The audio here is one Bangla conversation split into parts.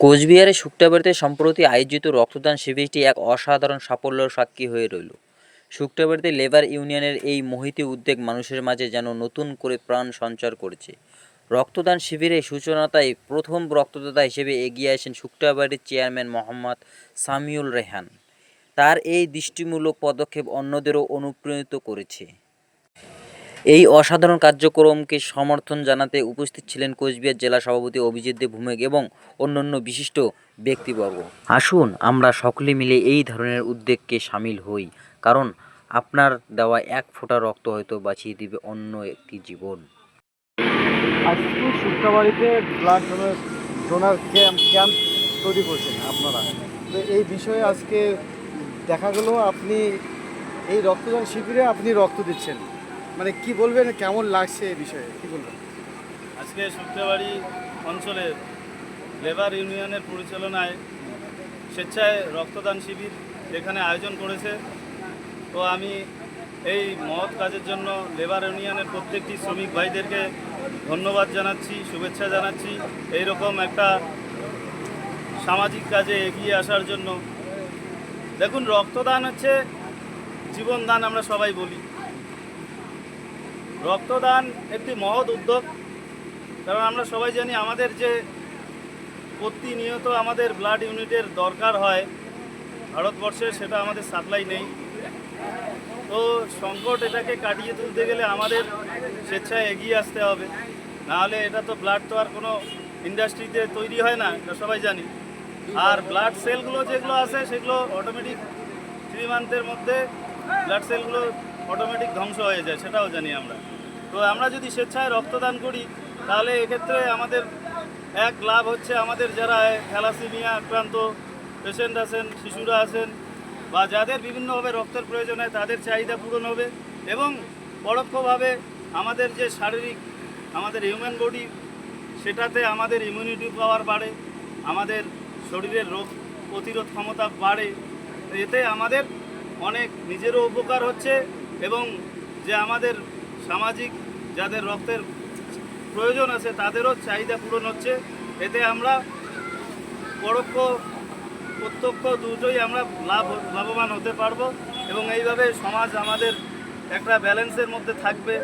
কোচবিহারের শুক্তাবাড়িতে সম্প্রতি আয়োজিত রক্তদান শিবিরটি এক অসাধারণ সাফল্যের সাক্ষী হয়ে রইল। শুক্তাবাড়িতে লেবার ইউনিয়নের এই মহিতী উদ্যোগ মানুষের মাঝে যেন নতুন করে প্রাণ সঞ্চার করেছে। রক্তদান শিবিরের সূচনাতায় প্রথম রক্তদাতা হিসেবে এগিয়ে আসেন শুক্তাবাড়ির চেয়ারম্যান মোহাম্মদ সামিউল রেহান। তার এই দৃষ্টিমূলক পদক্ষেপ অন্যদেরও অনুপ্রাণিত করেছে। এই অসাধারণ কার্যক্রমকে সমর্থন জানাতে উপস্থিত ছিলেন কোচবিহার জেলা সভাপতি অভিজিৎ দেব ভূমেক এবং অন্যান্য বিশিষ্ট ব্যক্তিবর্গ। আসুন, আমরা সকলে মিলে এই ধরনের উদ্যোগকে সামিল হই, কারণ আপনার দেওয়া এক ফোঁটা রক্ত হয়তো বাঁচিয়ে দিবে অন্য একটি জীবন। আজকে blood donor donor camp camp তৈরি করছেন আপনারা। তো এই বিষয়ে আজকে দেখা গেল, আপনি এই রক্তদান শিবিরে আপনি রক্ত দিচ্ছেন। মানে কি বলবেন, কেমন লাগছে এই বিষয়ে? কি বলবেন? আজকে শুক্রবাড়ি অঞ্চলের লেবার ইউনিয়নের পরিচালনায় স্বেচ্ছায় রক্তদান শিবির এখানে আয়োজন করেছে। তো আমি এই মহৎ কাজের জন্য লেবার ইউনিয়নের প্রত্যেকটি শ্রমিক ভাইদেরকে ধন্যবাদ জানাচ্ছি, শুভেচ্ছা জানাচ্ছি। এই রকম একটা সামাজিক কাজে এগিয়ে আসার জন্য। দেখুন, রক্তদান হচ্ছে জীবনদান, আমরা সবাই বলি। রক্তদান একটি মহৎ উদ্যোগ। কারণ আমরা সবাই জানি আমাদের যে প্রতিনিয়ত আমাদের ব্লাড ইউনিটের দরকার হয় ভারতবর্ষে, সেটা আমাদের সাপ্লাই নেই। তো সংকট এটাকে কাটিয়ে তুলতে গেলে আমাদের স্বেচ্ছায় এগিয়ে আসতে হবে। নাহলে এটা তো ব্লাড তো আর কোনো ইন্ডাস্ট্রিতে তৈরি হয় না, এটা সবাই জানি। আর ব্লাড সেলগুলো যেগুলো আছে, সেগুলো অটোমেটিক থ্রি মান্থের মধ্যে ব্লাড সেলগুলো অটোমেটিক ধ্বংস হয়ে যায়, সেটাও জানি আমরা। তো আমরা যদি স্বেচ্ছায় রক্তদান করি, তাহলে এক্ষেত্রে আমাদের এক লাভ হচ্ছে আমাদের যারা থ্যালাসিমিয়া আক্রান্ত পেশেন্ট আছেন, শিশুরা আছেন, বা যাদের বিভিন্নভাবে রক্তের প্রয়োজন হয়, তাদের চাহিদা পূরণ হবে এবং পরোক্ষভাবে আমাদের যে শারীরিক, আমাদের হিউম্যান বডি সেটাতে আমাদের ইমিউনিটি পাওয়ার বাড়ে, আমাদের শরীরের রোগ প্রতিরোধ ক্ষমতা বাড়ে। এতে আমাদের অনেক নিজেরও উপকার হচ্ছে এবং যে আমাদের সামাজিক যাদের রক্তের প্রয়োজন আছে তাদেরও চাহিদা পূরণ হচ্ছে। এতে আমরা পরোক্ষ, প্রত্যক্ষ দুটোই আমরা লাভ, লাভবান হতে পারব এবং এইভাবে সমাজ আমাদের একটা ব্যালেন্সের মধ্যে থাকবে।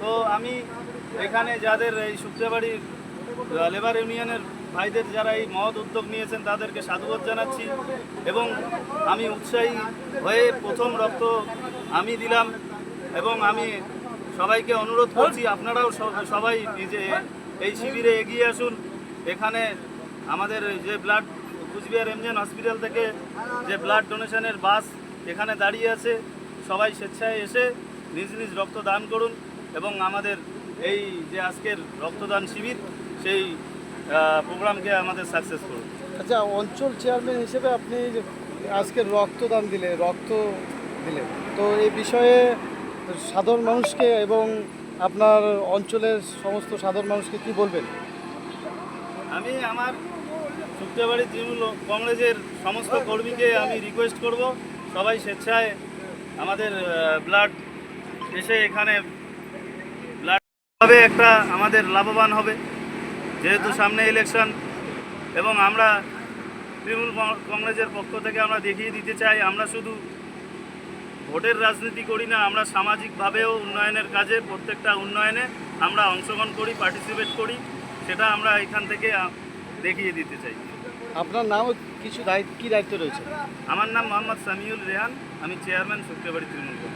তো আমি এখানে যাদের এই শুক্রবাড়ির লেবার ইউনিয়নের ভাইদের যারা এই মহৎ উদ্যোগ নিয়েছেন, তাদেরকে সাধুবাদ জানাচ্ছি এবং আমি উৎসাহী হয়ে প্রথম রক্ত আমি দিলাম এবং আমি সবাইকে অনুরোধ করছি, আপনারাও সবাই নিজে এই শিবিরে এগিয়ে আসুন। এখানে আমাদের যে ব্লাড, কুচবিহার এমজেন হসপিটাল থেকে যে ব্লাড ডোনেশনের বাস এখানে দাঁড়িয়ে আছে, সবাই স্বেচ্ছায় এসে নিজ নিজ রক্ত দান করুন এবং আমাদের এই যে আজকের রক্তদান শিবির, সেই প্রোগ্রামকে আমাদের সাকসেস করুন আচ্ছা অঞ্চল চেয়ারম্যান হিসেবে আপনি আজকে রক্তদান দিলে রক্ত দিলে তো এই বিষয়ে সাধারণ মানুষকে এবং আপনার অঞ্চলের সমস্ত সাধারণ মানুষকে কি বলবেন? আমি আমার শুক্রবাড়ি তৃণমূল কংগ্রেসের সমস্ত কর্মীকে আমি রিকোয়েস্ট করব। সবাই স্বেচ্ছায় আমাদের ব্লাড এসে এখানে ব্লাড হবে একটা আমাদের লাভবান হবে। যেহেতু সামনে ইলেকশন এবং আমরা তৃণমূল কংগ্রেসের পক্ষ থেকে আমরা দেখিয়ে দিতে চাই আমরা শুধু ভোটের রাজনীতি করি না আমরা সামাজিকভাবেও উন্নয়নের কাজে প্রত্যেকটা উন্নয়নে আমরা অংশগ্রহণ করি পার্টিসিপেট করি সেটা আমরা এখান থেকে দেখিয়ে দিতে চাই। আপনার নামও কিছু দায়িত্ব কী দায়িত্ব রয়েছে? আমার নাম মোহাম্মদ সামিউল রেহান আমি চেয়ারম্যান শুক্রবাড়ি তৃণমূল কংগ্রেস।